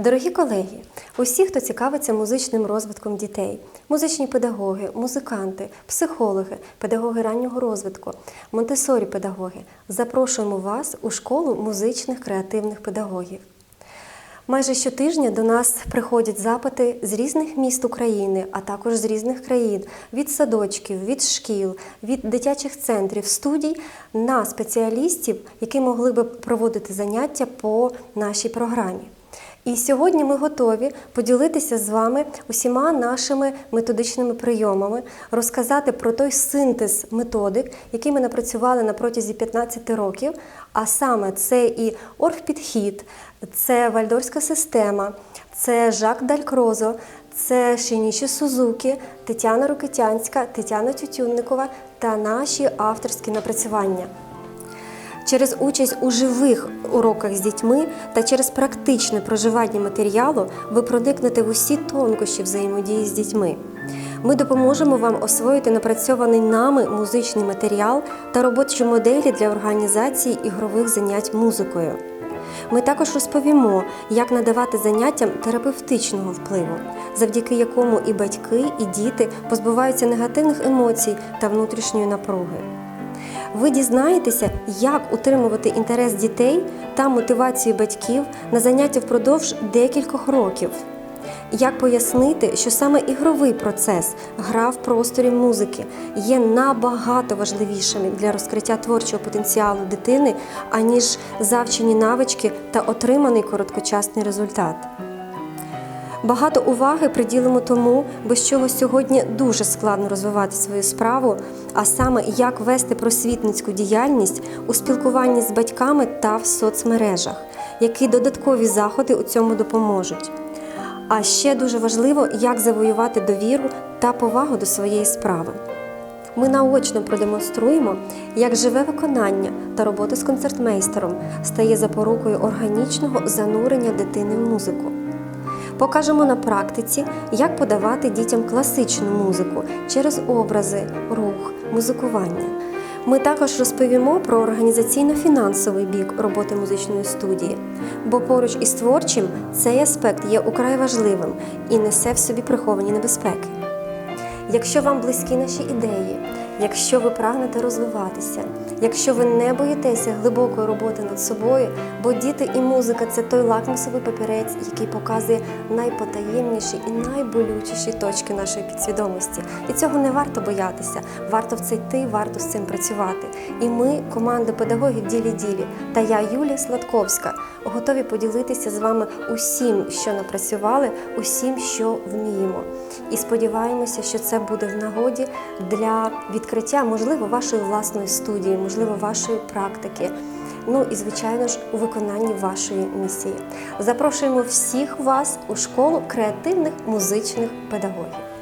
Дорогі колеги, усі, хто цікавиться музичним розвитком дітей, музичні педагоги, музиканти, психологи, педагоги раннього розвитку, монтесорі педагоги, запрошуємо вас у школу музичних креативних педагогів. Майже щотижня до нас приходять запити з різних міст України, а також з різних країн від садочків, від шкіл, від дитячих центрів, студій на спеціалістів, які могли би проводити заняття по нашій програмі. І сьогодні ми готові поділитися з вами усіма нашими методичними прийомами, розказати про той синтез методик, який ми напрацювали на протязі 15 років. А саме це і оргпідхід, це вальдорська система, це Жак Далькрозо, це Шиніші Сузуки, Тетяна Рокитянська, Тетяна Тютюнникова та наші авторські напрацювання. Через участь у живих уроках з дітьми та через практичне проживання матеріалу ви проникнете в усі тонкощі взаємодії з дітьми. Ми допоможемо вам освоїти напрацьований нами музичний матеріал та робочі моделі для організації ігрових занять музикою. Ми також розповімо, як надавати заняттям терапевтичного впливу, завдяки якому і батьки, і діти позбуваються негативних емоцій та внутрішньої напруги. Ви дізнаєтеся, як утримувати інтерес дітей та мотивацію батьків на заняття впродовж декількох років. Як пояснити, що саме ігровий процес, гра в просторі музики є набагато важливішими для розкриття творчого потенціалу дитини, аніж завчені навички та отриманий короткочасний результат. Багато уваги приділимо тому, без чого сьогодні дуже складно розвивати свою справу, а саме як вести просвітницьку діяльність у спілкуванні з батьками та в соцмережах, які додаткові заходи у цьому допоможуть. А ще дуже важливо, як завоювати довіру та повагу до своєї справи. Ми наочно продемонструємо, як живе виконання та робота з концертмейстером стає запорукою органічного занурення дитини в музику. Покажемо на практиці, як подавати дітям класичну музику через образи, рух, музикування. Ми також розповімо про організаційно-фінансовий бік роботи музичної студії, бо поруч із творчим цей аспект є украй важливим і несе в собі приховані небезпеки. Якщо вам близькі наші ідеї, якщо ви прагнете розвиватися, якщо ви не боїтеся глибокої роботи над собою, бо діти і музика це той лакмусовий папірець, який показує найпотаємніші і найболючіші точки нашої підсвідомості. І цього не варто боятися, варто в це йти, варто з цим працювати. І ми, команда педагогів Ділі Ділі та я, Юлія Сладковська, готові поділитися з вами усім, що напрацювали, усім, що вміємо. І сподіваємося, що це буде в нагоді для відкриття, можливо, вашої власної студії, можливо, вашої практики. Ну і звичайно ж у виконанні вашої місії. Запрошуємо всіх вас у школу креативних музичних педагогів.